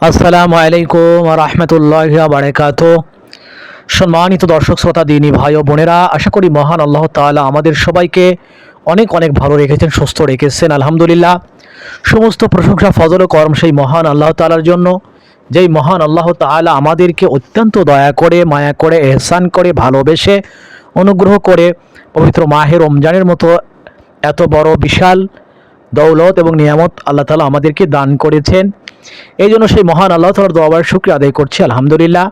আসসালামু আলাইকুম রহমতুল্লাহ বারাকাত সম্মানিত দর্শক, শ্রোতা, দিনী ভাই ও বোনেরা, আশা করি মহান আল্লাহ তাআলা আমাদের সবাইকে অনেক অনেক ভালো রেখেছেন, সুস্থ রেখেছেন, আলহামদুলিল্লাহ। সমস্ত প্রশংসা, ফজল ও করম সেই মহান আল্লাহ তালার জন্য, যেই মহান আল্লাহ তাআলা আমাদেরকে অত্যন্ত দয়া করে, মায়া করে, এহসান করে, ভালোবেসে, অনুগ্রহ করে, পবিত্র মাহের রমজানের মতো এত বড়, বিশাল দৌলত এবং নিয়ামত আল্লাহ তালা আমাদেরকে দান করেছেন। এই জন্য সেই মহান আল্লাহ তালার দোয়াবার শুক্রিয়া আদায় করছি, আলহামদুলিল্লাহ।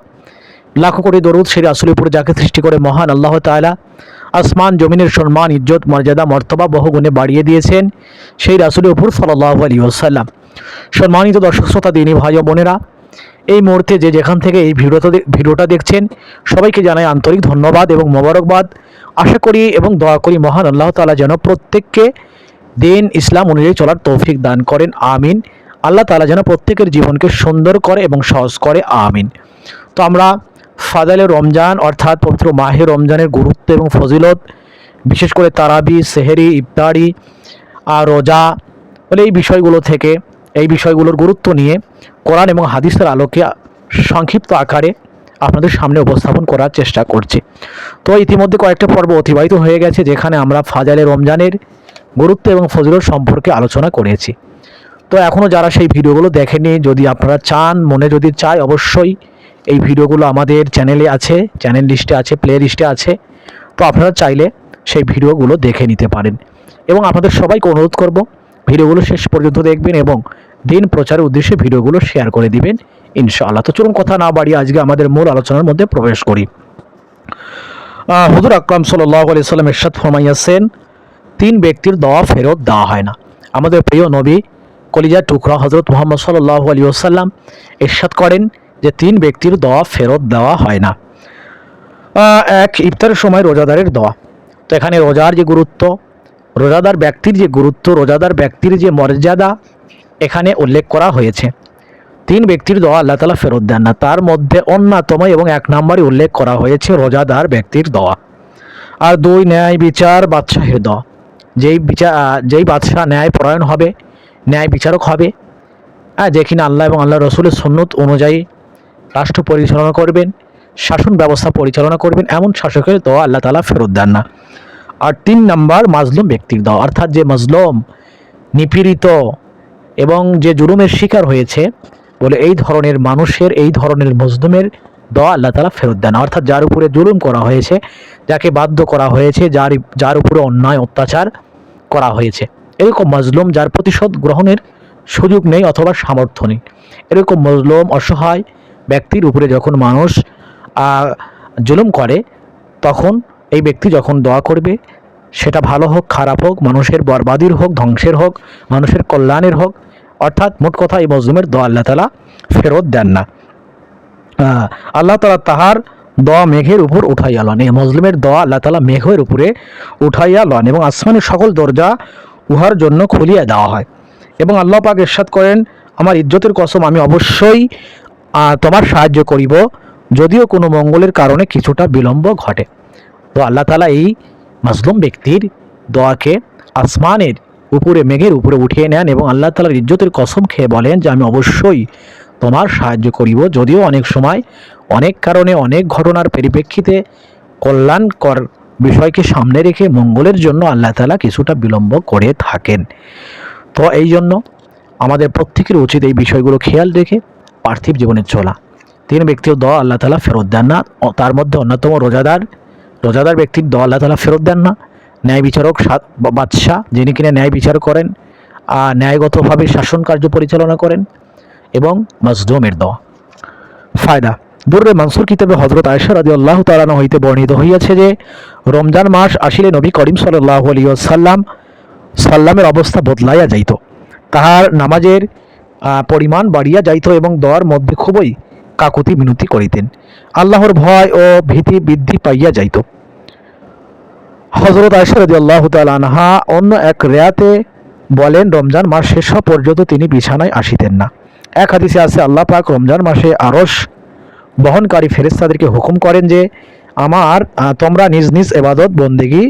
লাখো কোটি দরুদ সেই রাসুলের উপরে যাকে সৃষ্টি করে মহান আল্লাহ তাআলা আসমান, জমিনের সম্মান, ইজ্জত, মর্যাদা, মর্তবা বহুগুণে বাড়িয়ে দিয়েছেন সেই রাসুলের উপর সাল্লাহ আলী আসাল্লাম সম্মানিত দর্শক শ্রোতা, দিনী ভাই বোনেরা, এই মুহূর্তে যে যেখান থেকে এই ভিডিওটা ভিডিওটা দেখছেন, সবাইকে জানাই আন্তরিক ধন্যবাদ এবং মোবারকবাদ। আশা করি এবং দয়া করি মহান আল্লাহ তাআলা যেন প্রত্যেককে দিন ইসলাম অনুযায়ী চলার তৌফিক দান করেন, আমিন। আল্লাহ তাআলা যেন প্রত্যেকের জীবনকে সুন্দর করে এবং সহজ করে, আমিন। তো আমরা ফাদালে রমজান অর্থাৎ পবিত্র মাহে রমজানের গুরুত্ব এবং ফজিলত, বিশেষ করে তারাবি, সেহেরি, ইফতারি আর রোজা, বলে এই বিষয়গুলো থেকে, এই বিষয়গুলোর গুরুত্ব নিয়ে কোরআন এবং হাদিসের আলোকে সংক্ষিপ্ত আকারে আপনাদের সামনে উপস্থাপন করার চেষ্টা করছি। তো ইতিমধ্যে কয়েকটা পর্ব অতিবাহিত হয়ে গেছে, যেখানে আমরা ফাজালে রমজানের গুরুত্ব এবং ফজিলত সম্পর্কে আলোচনা করেছি। তো এখনও যারা সেই ভিডিওগুলো দেখেনি যদি আপনারা চান, মনে যদি চায়, অবশ্যই এই ভিডিওগুলো আমাদের চ্যানেলে আছে, চ্যানেল লিস্টে আছে, প্লে লিস্টে আছে। তো আপনারা চাইলে সেই ভিডিওগুলো দেখে নিতে পারেন। এবং আপনাদের সবাইকে অনুরোধ করব, ভিডিওগুলো শেষ পর্যন্ত দেখবেন এবং দিন প্রচারের উদ্দেশ্যে ভিডিওগুলো শেয়ার করে দিবেন, ইনশাআল্লাহ। তো চলুন কথা না বাড়িয়ে আজকে আমাদের মূল আলোচনার মধ্যে প্রবেশ করি। হুজুর আকরাম সাল্লাহ আলি সাল্লাম এরশাদ ফরমাইয়াছেন তিন ব্যক্তির দোয়া ফেরত দেওয়া হয় না। আমাদের প্রিয় নবী কলিজার টুকরা হজরত মোহাম্মদ সাল্লাহ আলী আসাল্লাম এরশাদ করেন যে তিন ব্যক্তির দোয়া ফেরত দেওয়া হয় না। এক ইফতারের সময় রোজাদারের দোয়া। তো এখানে রোজার যে গুরুত্ব, রোজাদার ব্যক্তির যে গুরুত্ব, রোজাদার ব্যক্তির যে মর্যাদা এখানে উল্লেখ করা হয়েছে। তিন ব্যক্তির দোয়া আল্লাহ তালা ফেরত দেন না। তার মধ্যে অন্যতম এবং এক নম্বরে উল্লেখ করা হয়েছে রোজাদার ব্যক্তির দোয়া। আর দুই ন্যায় বিচার বাদশাহের দোয়া। যেই বিচার যেই বাদশাহ ন্যায় পরায়ণ হবে, ন্যায় বিচারক হবে হ্যাঁ যে কিনা আল্লাহ এবং আল্লাহ রসুলের সুন্নত অনুযায়ী রাষ্ট্র পরিচালনা করবেন, শাসন ব্যবস্থা পরিচালনা করবেন, এমন শাসকের দোয়া আল্লাহ তালা ফেরত দেন না। আর তিন নাম্বার, মাজলুম ব্যক্তির দোয়া, অর্থাৎ যে মাজলুম, নিপীড়িত এবং যে জুলুমের শিকার হয়েছে, বলে এই ধরনের মানুষের, এই ধরনের মজলুমের দোয়া আল্লাহ তালা ফেরত দেন। অর্থাৎ যার উপরে জুলুম করা হয়েছে, যাকে বাধ্য করা হয়েছে, যার যার উপরে অন্যায়, অত্যাচার করা হয়েছে। এরকম মজলুম যার প্রতিশোধ গ্রহণের সুযোগ নেই অথবা সামর্থ্য নেই। এরকম মজলুম, অসহায় ব্যক্তির উপরে যখন মানুষ জুলুম করে, তখন এই ব্যক্তি যখন দোয়া করবে, সেটা ভালো হোক, খারাপ হোক, মানুষের বরবাদির হোক, ধ্বংসের হোক, মানুষের কল্যাণের হোক, অর্থাৎ মোট কথা এই মজলুমের দোয়া আল্লাহ তালা ফেরত দেন না। আল্লাহ তালা তাহার দোয়া মেঘের উপর উঠাইয়া লন। এই মজলুমের দোয়া আল্লাহ তালা মেঘের উপরে উঠাইয়া লন এবং আসমানের সকল দরজা উহার জন্য খুলিয়া দেওয়া হয়। এবং আল্লাহ পাক ইরশাদ করেন, আমার ইজ্জতের কসম, আমি অবশ্যই তোমার সাহায্য করিব, যদিও কোনো মঙ্গলের কারণে কিছুটা বিলম্ব ঘটে। তো আল্লাহ তালা এই মাজলুম ব্যক্তির দোয়াকে আসমানের উপরে, মেঘের উপরে উঠিয়ে নেন এবং আল্লাহ তালার ইজ্জতের কসম খেয়ে বলেন যে, আমি অবশ্যই তোমার সাহায্য করিব যদিও অনেক সময়, অনেক কারণে অনেক ঘটনার পরিপ্রেক্ষিতে কল্যাণকর বিষয়কে সামনে রেখে মঙ্গলের জন্য আল্লাহ তালা কিছুটা বিলম্ব করে থাকেন। তো এই জন্য আমাদের প্রত্যেকের উচিত এই বিষয়গুলো খেয়াল রেখে পার্থিব জীবনে চলা। তিন ব্যক্তির দোয়া আল্লাহ তালা ফেরত দেন না তার মধ্যে অন্যতম রোজাদার রোজাদার ব্যক্তির দোয়া আল্লাহ তালা ফেরত দেন না। ন্যায় বিচারক বাদশাহ যিনি কিনা ন্যায় বিচার করেন, আর ন্যায়গতভাবে শাসন কার্য পরিচালনা করেন। এবং মজদুমের দোয়া। ফায়দা। দুর্রে মানসুর কিতাবে হজরত আয়সা রাজি আল্লাহ তালানো হইতে বর্ণিত হইয়াছে যে, রমজান মাস আসিলে নবী করিম সাল্লাহ আলী সাল্লাম সাল্লামের অবস্থা বদলাইয়া যাইত। তাহার নামাজের পরিমাণ বাড়িয়া যাইত এবং দোয়ার মধ্যে খুবই কাকুতি মিনতি করিতেন। আল্লাহর ভয় ও ভীতি বৃদ্ধি পাইয়া যাইত। হজরত রাজি আল্লাহ আনহা অন্য এক রেয়াতে বলেন, রমজান মাস শেষ পর্যন্ত তিনি বিছানায় আসিতেন না। এক হাদিসে আছে, আল্লাহ পাক রমজান মাসে আরস বহনকারী ফেরেস্তাদেরকে হুকুম করেন যে, আমার তোমরা নিজ নিজ এবাদত বন্দেগি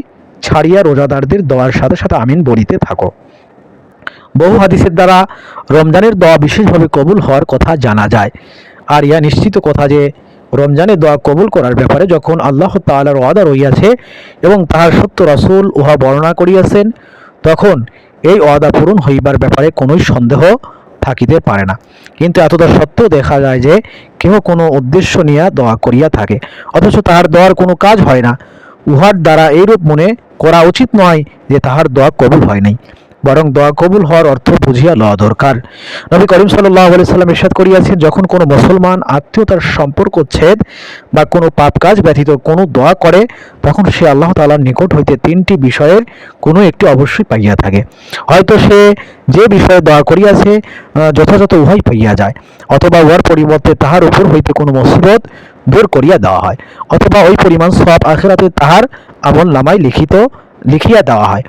ছাড়িয়া রোজাদারদের দোয়ার সাথে সাথে আমিন বলিতে থাকো। বহু হাদিসের দ্বারা রমজানের দোয়া বিশেষভাবে কবুল হওয়ার কথা জানা যায়। আর ইয়া নিশ্চিত কথা যে, রমজানের দোয়া কবুল করার ব্যাপারে যখন আল্লাহ তাআলার ওয়াদা রইয়াছে এবং তাহার সত্য রাসূল উহা বর্ণনা করিয়াছেন, তখন এই ওয়াদা পূরণ হইবার ব্যাপারে কোনোই সন্দেহ থাকিতে পারে না। কিন্তু এতটা সত্ত্বেও দেখা যায় যে কেহ কোনো উদ্দেশ্য নিয়ে দোয়া করিয়া থাকে, অথচ তাহার দোয়ার কোনো কাজ হয় না। উহার দ্বারা এইরূপ মনে করা উচিত নয় যে তাহার দোয়া কবুল হয় নাই। বরং দোয়া কবুল হওয়ার অর্থ বুঝিয়া লওয়া দরকার। নবী করিম সাল্লাহ আলি সাল্লাম ইরশাদ করিয়াছেন, যখন কোনো মুসলমান আত্মীয়তার সম্পর্ক ছেদ বা কোনো পাপ কাজ ব্যতীত কোনো দোয়া করে, তখন সে আল্লাহ তাআলার নিকট হইতে তিনটি বিষয়ের কোনো একটি অবশ্যই পাইয়া থাকে। হয়তো সে যে বিষয়ে দোয়া করিয়াছে যথাযথ উহাই পাইয়া যায়, অথবা উহার পরিবর্তে তাহার উপর হইতে কোনো মুসিবত দূর করিয়া দেওয়া হয়, অথবা ওই পরিমাণ সব আখেরাতে তাহার আমল নামায় লিখিত লিখিয়া দেওয়া হয়।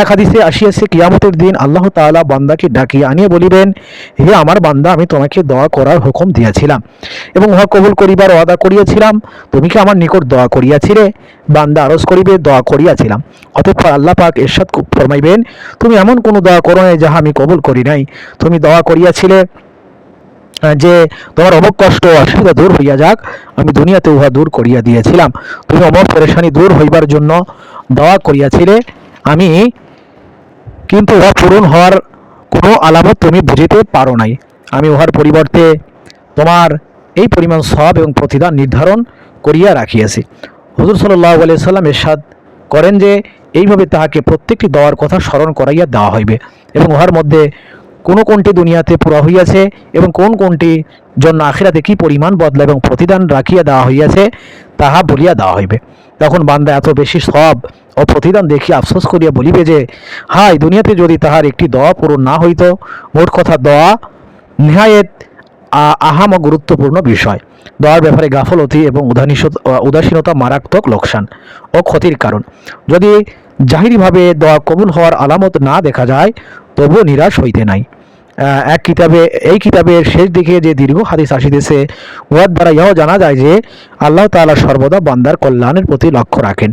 এক হাদিসে আসিয়াছে, কিয়ামতের দিন আল্লাহ তাআলা বান্দাকে ডাকিয়া আনিয়ে বলিবেন, হে আমার বান্দা, আমি তোমাকে দোয়া করার হুকুম দিয়াছিলাম এবং উহা কবুল করিবার ওয়াদা করিয়াছিলাম। তুমি কি আমার নিকট দোয়া করিয়াছিলে? বান্দা আরজ করিবে, দোয়া করিয়াছিলাম। অতঃপর আল্লাহ পাক এরশাদ ফরমাইবেন, তুমি এমন কোনো দোয়া করো নাই যাহা আমি কবুল করি নাই। তুমি দোয়া করিয়াছিলে যে তোমার অমুক কষ্ট অসুবিধা দূর হইয়া যাক, আমি দুনিয়াতে উহা দূর করিয়া দিয়েছিলাম। তুমি অমুক পরেশানি দূর হইবার জন্য দোয়া করিয়াছিলে, আমি কিন্তু উহা পূরণ হওয়ার কোনো আলামত তুমি বুঝিতে পারো নাই। আমি উহার পরিবর্তে তোমার এই পরিমাণ সব এবং প্রতিদান নির্ধারণ করিয়া রাখিয়াছি। হুজুর সাল্লাহ আলিয়া সাল্লাম এরশাদ করেন যে, এইভাবে তাহাকে প্রত্যেকটি দেওয়ার কথা স্মরণ করাইয়া দেওয়া হইবে এবং উহার মধ্যে কোন কোনটি দুনিয়াতে পুরা হইয়াছে এবং কোন কোনটি জন্য আখিরাতে কি পরিমাণ বদলা এবং প্রতিদান রাখিয়া দেওয়া হইয়াছে, তাহা বলিয়া দেওয়া হইবে। তখন বান্দা এত বেশি সব ও প্রতিদান দেখিয়া আফসোস করিয়া বলিবে যে হাই দুনিয়াতে যদি তাহার একটি দোয়া পূরণ না হইত, মোট কথা দোয়া নিহায়েত আহাম গুরুত্বপূর্ণ বিষয়। দোয়ার ব্যাপারে গাফলতি এবং উদাসীনতা মারাত্মক লোকসান ও ক্ষতির কারণ। যদি জাহিরিভাবে দোয়া কবুল হওয়ার আলামত না দেখা যায়, তবুও নিরাশ হইতে নাই। এক কিতাবে, এই কিতাবের শেষ দিকে যে দীর্ঘ হাদিস আসিতেছে, উহার দ্বারা ইহাও জানা যায় যে আল্লাহ তালা সর্বদা বান্দার কল্যাণের প্রতি লক্ষ্য রাখেন।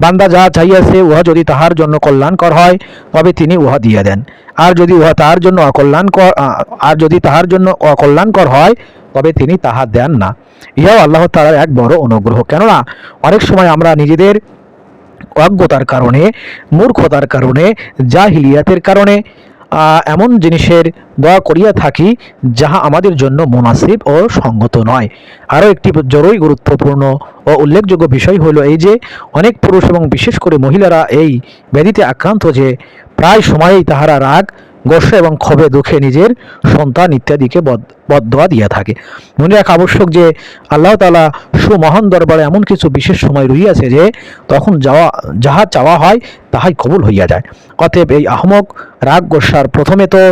বান্দা যা চাইয়াছে উহা যদি তাহার জন্য কল্যাণকর হয়, তবে তিনি উহা দিয়ে দেন। আর যদি উহা তাহার জন্য অকল্যাণকর আর যদি তাহার জন্য অকল্যাণকর হয়, তবে তিনি তাহা দেন না। ইহাও আল্লাহ তাআলার এক বড় অনুগ্রহ। কেননা, অনেক সময় আমরা নিজেদের অজ্ঞতার কারণে, মূর্খতার কারণে, জাহিলিয়াতের কারণে এমন জিনিসের দয়া করিয়া থাকি যাহা আমাদের জন্য মুনাসিব ও সঙ্গত নয়। আরও একটি জরুরি গুরুত্বপূর্ণ ও উল্লেখযোগ্য বিষয় হলো এই যে, অনেক পুরুষ এবং বিশেষ করে মহিলারা এই ব্যাধিতে আক্রান্ত যে, প্রায় সময়েই তাহারা রাগ, গোসা এবং ক্ষোভে দুঃখে নিজের সন্তান ইত্যাদিকে বদ- বদদোয়া দিয়া থাকে। মনে রাখা আবশ্যক যে আল্লাহ তাআলা সুমহান দরবারে এমন কিছু বিশেষ সময় রহিয়াছে যে তখন যাওয়া, যাহা চাওয়া হয় তাহাই কবুল হইয়া যায়। অতএব এই আহমক রাগ গোসার প্রথমে তো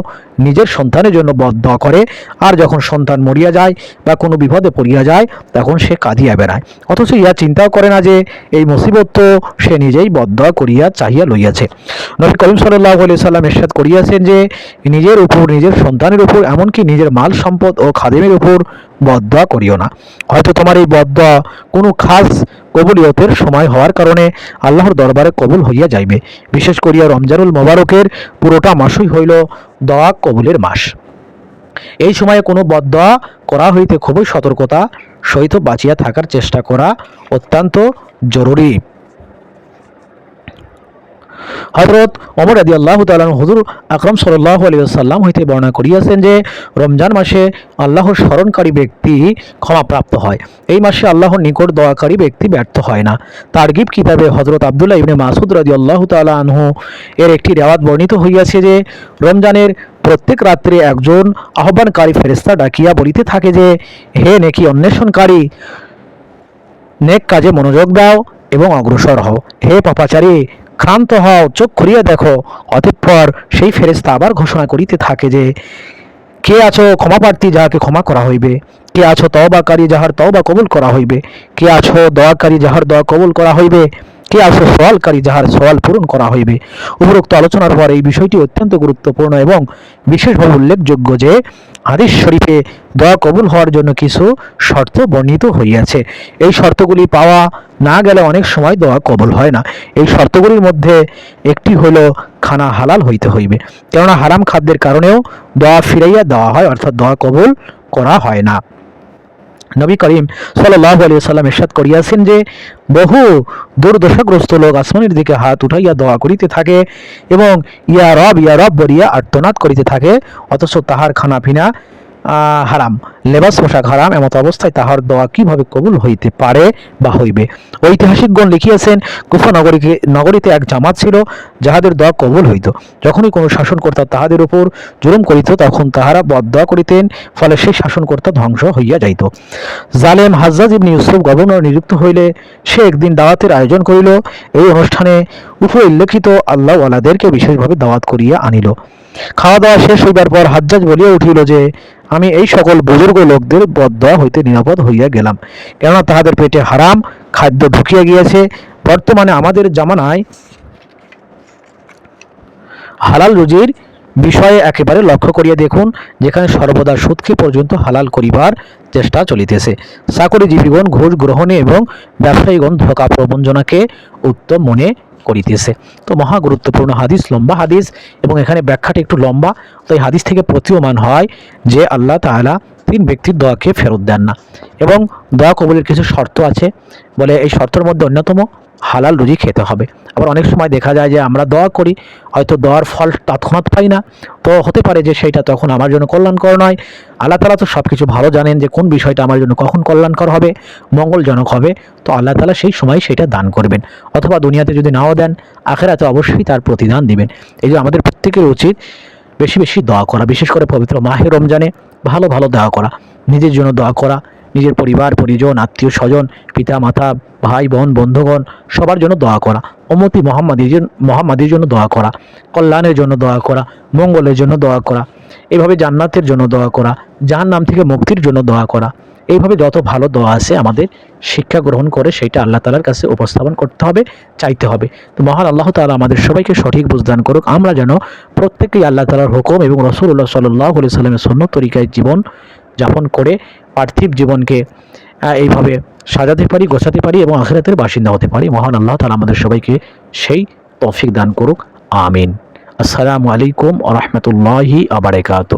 নিজের সন্তানের জন্য বদদোয়া করে, আর যখন সন্তান মরিয়া যায় বা কোনো বিপদে পড়িয়া যায়, তখন সে কাঁদিয়া বেড়ায়। অথচ ইহা চিন্তাও করে না যে এই মুসিবত তো সে নিজেই বদদোয়া করিয়া চাহিয়া লইয়াছে। নবী করিম সাল্লাহ আলি সাল্লাম এরশাদ করিয়াছেন যে নিজের উপর, নিজের সন্তানের উপর, এমনকি নিজের মাল সম্পদ ও খাদেমের উপর বদদোয়া করিও না। হয়তো তোমার এই বদদোয়া কোনো খাস কবুলিয়তের সময় হওয়ার কারণে আল্লাহর দরবারে কবুল হইয়া যাইবে। বিশেষ করিয়া রমজানুল মোবারকের পুরোটা মাসই হইল দয়া কবুলের মাস। এই সময়ে কোনো বদদোয়া করা হইতে খুবই সতর্কতা সহিত বাঁচিয়া থাকার চেষ্টা করা অত্যন্ত জরুরি। হজরত অমর আদি আল্লাহ তালন হুজুর আকরম সাল্লাহ আলিয়াল্লাম হইতে বর্ণনা করিয়াছেন যে, রমজান মাসে আল্লাহর স্মরণকারী ব্যক্তি ক্ষমাপ্রাপ্ত হয়। এই মাসে আল্লাহর নিকট দয়াকারী ব্যক্তি ব্যর্থ হয় না। তারগিব কিতাবে হজরত আবদুল্লাহ ইবনে মাসুদ রাজি আল্লাহ তালা আনহু এর একটি রেওয়াত বর্ণিত হইয়াছে যে, রমজানের প্রত্যেক রাত্রে একজন আহ্বানকারী ফেরেস্তা ডাকিয়া বলিতে থাকে যে, হে নেকি অন্বেষণকারী, নেক কাজে মনোযোগ দাও এবং অগ্রসর হও। হে পাপাচারী ক্ষান্ত হও, চোখ খুলিয়া দেখো। অতঃপর সেই ফেরেস্তা আবার ঘোষণা করিতে থাকে যে, কে আছো ক্ষমাপ্রার্থী যাহাকে ক্ষমা করা হইবে? কে আছো তবাকারী যাহার তবা কবুল করা হইবে? কে আছো দয়াকারী যাহার দয়া কবুল করা হইবে? কে আছে সওয়ালকারী যাহার সওয়াল পূরণ করা হইবে? উপরোক্ত আলোচনার পর এই বিষয়টি অত্যন্ত গুরুত্বপূর্ণ এবং বিশেষভাবে উল্লেখযোগ্য যে, হাদিস শরীফে দোয়া কবুল হওয়ার জন্য কিছু শর্ত বর্ণিত হইয়াছে। এই শর্তগুলি পাওয়া না গেলে অনেক সময় দোয়া কবুল হয় না। এই শর্তগুলির মধ্যে একটি হলো খানা হালাল হইতে হইবে। কেননা হারাম খাদ্যের কারণেও দোয়া ফিরাইয়া দেওয়া হয়, অর্থাৎ দোয়া কবুল করা হয় না। নবী করিম সাল্লাহ আলী সাল্লাম এরশাদ করিয়াছেন যে বহু দুর্দশাগ্রস্ত লোক আসমানের দিকে হাত উঠাইয়া দোয়া করিতে থাকে এবং ইয়া রব ইয়া রব বলিয়া আর্তনাদ করিতে থাকে অথচ তাহার খানাপিনা আহ, হারাম। লেবাস পোশাক হারাম, এমত অবস্থায় তাহার দোয়া কীভাবে কবুল হইতে পারে বা হইবে? ঐতিহাসিকগণ লিখিয়াছেন, কুফা নগরীকে, নগরীতে এক জামাত ছিল, যাহাদের দোয়া কবুল হইত। যখনই কোনো শাসনকর্তা তাহাদের উপর জুলুম করিত, তখন তাহারা বদদোয়া করিতেন, ফলে সেই শাসনকর্তা ধ্বংস হইয়া যাইত। জালেম হাজ্জাজ ইবনে ইউসুফ গভর্নর নিযুক্ত হইলে, সে একদিন দাওয়াতের আয়োজন করিল। এই অনুষ্ঠানে উপরে উল্লেখিত আল্লাহ ওয়ালাদেরকে বিশেষভাবে দাওয়াত করিয়া আনিল। খাওয়া দাওয়া শেষ হইবার পর হাজ্জাজ বলিয়া উঠিল যে আমি এই সকল বুজুর্গ লোকদের বদদোয়া হইতে নিরাপদ হইয়া গেলাম। কেননা তাহাদের পেটে হারাম, খাদ্য ঢুকিয়া গিয়েছে। বর্তমানে আমাদের জামানায় হালাল রুজির বিষয়ে একেবারে লক্ষ্য করিয়া দেখুন, যেখানে সর্বদা সুদকে পর্যন্ত হালাল করিবার চেষ্টা চলিতেছে। চাকরিজীবীগণ ঘুষ গ্রহণে এবং ব্যবসায়ীগণ ধোকা প্রবঞ্চনাকে উত্তম মনে করিতেছে। তো মহা গুরুত্বপূর্ণ হাদিস, লম্বা হাদিস, এবং এখানে ব্যাখ্যাটা একটু লম্বা। তো এই হাদিস থেকে প্রতীয়মান হয় যে আল্লাহ তালা তিন ব্যক্তির দোয়াকে ফেরত দেন না। এবং দোয়া কবলের কিছু শর্ত আছে। বলে এই শর্তের মধ্যে অন্যতম হালাল রুজি খেতে হবে। আবার অনেক সময় দেখা যায় যে আমরা দোয়া করি, হয়তো দোয়ার ফল তৎক্ষণাৎ পাই না। তো হতে পারে যে সেইটা তখন আমার জন্য কল্যাণকর নয়। আল্লাহ তালা তো সব কিছু ভালো জানেন যে কোন বিষয়টা আমার জন্য কখন কল্যাণকর হবে, মঙ্গলজনক হবে। তো আল্লাহ তালা সেই সময় সেটা দান করবেন। অথবা দুনিয়াতে যদি নাও দেন, আখেরাতে অবশ্যই তার প্রতিদান দিবেন। এই যে আমাদের প্রত্যেকের উচিত বেশি বেশি দোয়া করা, বিশেষ করে পবিত্র মাহে রমজানে ভালো ভালো দোয়া করা, নিজের জন্য দোয়া করা নিজের পরিবার, পরিজন, আত্মীয় স্বজন পিতা মাতা ভাই, বোন, বন্ধুগণ, সবার জন্য দোয়া করা। অমতি মোহাম্মদের জন্য মোহাম্মদের জন্য দোয়া করা। কল্যাণের জন্য দোয়া করা। মঙ্গলের জন্য দোয়া করা। এভাবে জান্নাতের জন্য দোয়া করা। যার নাম থেকে মুক্তির জন্য দোয়া করা। এইভাবে যত ভালো দোয়া আছে আমাদের শিক্ষা গ্রহণ করে সেটা আল্লাহ তালার কাছে উপস্থাপন করতে হবে, চাইতে হবে। তো মহান আল্লাহ তালা আমাদের সবাইকে সঠিক বুঝদান করুক। আমরা যেন প্রত্যেকেই আল্লাহ তালার হুকুম এবং রসুল্লাহ সাল্লাহ সাল্লামের সন্ন তরিকায় জীবন যাপন করে পার্থিব জীবনকে এইভাবে সাজাতে পারি, গোছাতে পারি এবং আখেরাতের বাসিন্দা হতে পারি। মহান আল্লাহ তালা আমাদের সবাইকে সেই তৌফিক দান করুক। আমিন। আসসালামু আলাইকুম আ রহমতুল্লাহি আবরাকাত